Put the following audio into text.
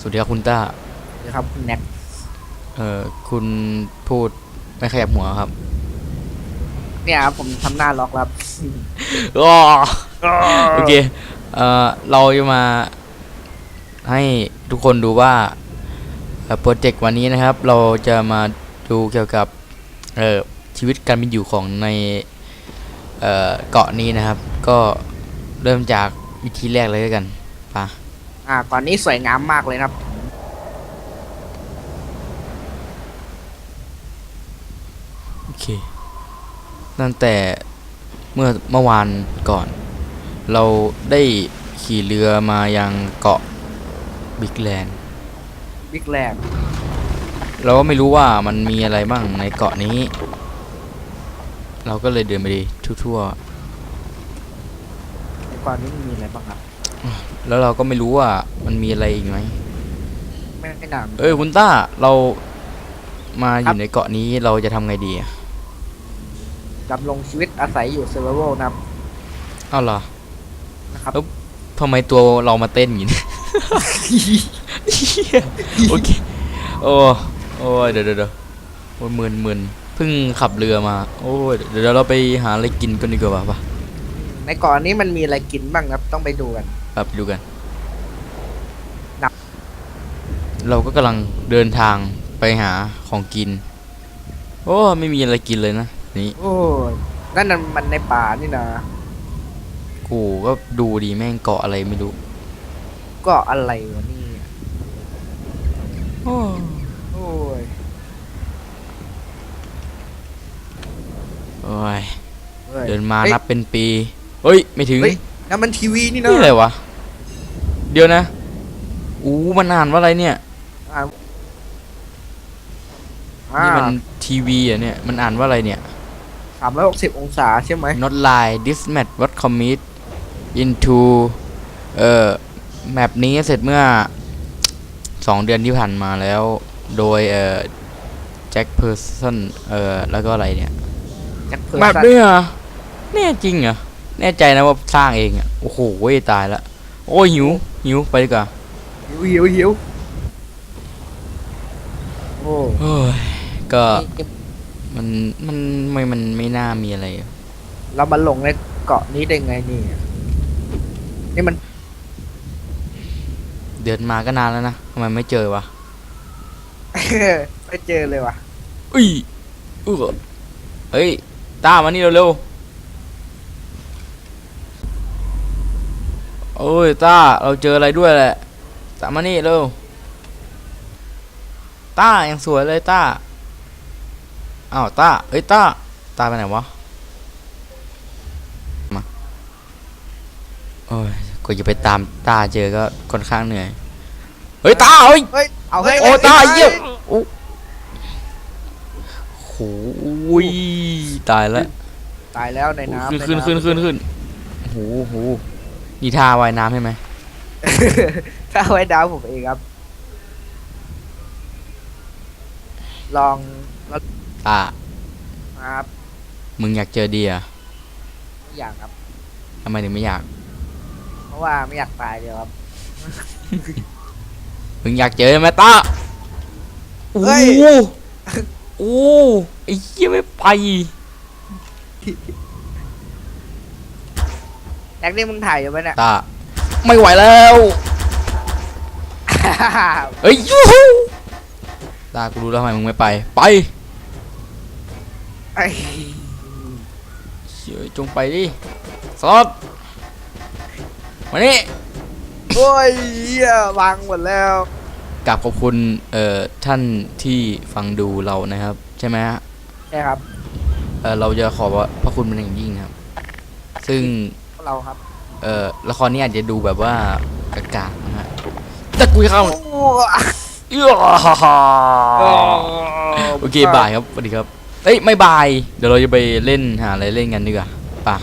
สวัสดีครับคุณต้านะครับคุณแน็กเอ่อคุณพูดไม่ขยับหัวครับ เนี่ยครับผมทำหน้าล็อกแล้วอ้อโอเค เอ่อ เราจะมาให้ทุกคนดูว่าเอ่อโปรเจกต์วันนี้นะครับ เราจะมาดูเกี่ยวกับ เอ่อ ชีวิตการเป็นอยู่ของใน เอ่อ เกาะนี้นะครับ ก็เริ่มจากวิธีแรกเลยแล้วกันไปะ อ่าก่อนนี้สวยงามมากเลยนะครับ โอเค ตั้งแต่เมื่อเมื่อวานก่อน เราได้ขี่เรือมายังเกาะบิ๊กแลนด์ บิ๊กแลนด์ เราก็ไม่รู้ว่ามันมีอะไรบ้างในเกาะนี้ เราก็เลยเดินไปดีทั่วก่อนนี้มันมีอะไรบ้างครับๆ แล้วเราก็ไม่รู้ว่ามันมีอะไรอีกไหมไม่ไม่นานเอ้ยคุณต้าเรามาอครับยู่ในเกาะนี้เราจะทำไงดีอะดำรงชีวิตอาศัยอยู่เซอร์ไวลนะครับอ้าวเหรอนะครับแล้วทำไมตัวเรามาเต้นอย่างนี้เนี่ยโอเคโอ้โอ้ยเดี๋ยวเดี๋ยวเดี๋ยวโอ้ยหมื่นหมื่นเพิ่งขับเรือมา โอ้ยเดี๋ยวเดี๋ยวเราไปหาอะไรกินกันดีกว่าปะในก่อนนี้มันมีอะไรกินบ้างครับต้องไปดูกันปะ ไปดูกันนับเราก็กำลังเดินทางไปหาของกิน โอ้ไม่มีอะไรกินเลยนะ นี่โอ้ยนั่นน่ะมันในป่านี่นะกูก็ดูดีแม่งเกาะอะไรไม่รู้ ก็อะไรวะนี่โอ้โอ้ยโอ้ยฮ้ย เดินมาฮ้ยนับเป็นปี เฮ้ย ไม่ถึง เฮ้ย นั่นมันทีวีนี่นะนี่อะไรวะ เดี๋ยวนะ อู้มันอ่านว่าอะไรเนี่ยอ่าอ่านี่มันทีวีอะเนี่ย มันอ่านว่าอะไรเนี่ย สามร้อยหกสิบองศาใช่ไหม not lie this map what commit into เอ่อแมปนี้เสร็จเมื่อสองเดือนที่ผ่านมาแล้ว โดยเอ่อแจ็คเพอร์สันเอ่อแล้วก็อะไรเนี่ยแจ็คเพอร์แมปสันด้วยเหรอแน่จริงเหรอ แน่ใจนะว่าสร้างเองอะโอ้โหเว้ยตายละโอ้ยหิวหิวไปดีกว่าหิวหิวหิวโอ้เฮ้ยก็นี่มันมันไม่มันไม่น่ามีอะไร เรามาหลงในเกาะนี้ได้ไงนี่ นี่มัน เดินมาก็นานแล้วนะทำไมไม่เจอวะไม่เจอเลยว่ะอุ้ยอื้อเฮ้ยต้ามานี่เร็วๆ โอ้ยต้าเราเจออะไรด้วยแหละตามมานี่เร็วต้ายังสวยเลยต้าอ้าวต้าเฮ้ยต้าต้าไปไหนวะมาโอ้ยกว่าจะไปตามต้าเจอก็ค่อนข้างเหนื่อยเฮ้ยต้าเฮ้ยเฮ้ยเอาเฮ้ยโอ้เฮ้ตายฮ้เยี่ยมโอ้โหยตายแล้วตายแล้วในน้ำขึ้นใขึ้นขึ้นขึ้นขึ้นโอ้โห โอ้โหนี่ท่าว่ายน้ำใช่ไหม ถ้าไว้ดาวผมเองครับ ลองแล้วตาครับมึงอยากเจอดีอะไม่อยากครับ ทำไมถึงไม่อยาก เพราะว่าไม่อยากตายเดียวครับ มึงอยากเจอไหมตาโอ้เฮ้ย โหโอ้ไอ้เหี้ยไม่ไป แน็กนี่มึงถ่ายอยู่ไหมเนี่ย ตาไม่ไหวแล้วเฮ้ยยูฮูตากูรู้แล้วทำไมมึงไม่ไป ไปไอ้เชี่ยจงไปดิสอดมานี่โอ้ยเหี้ยวางหมดแล้วกราบขอบคุณเอ่อท่านที่ฟังดูเรานะครับ ใช่ไหมฮะ ใช่ครับ เอ่อเราจะขอบพระคุณเป็นอย่างยิ่งครับ ซึ่งพวก เราครับเอ่อละครนี้อาจจะดูแบบว่ากากๆนะฮะแต่กูจะเข้าโอ้เอื้อโอเคบายครับสวัสดีครับเอ้ยไม่บายเดี๋ยวเราจะไปเล่นหาอะไรเล่นกันดีกว่าไป่ะ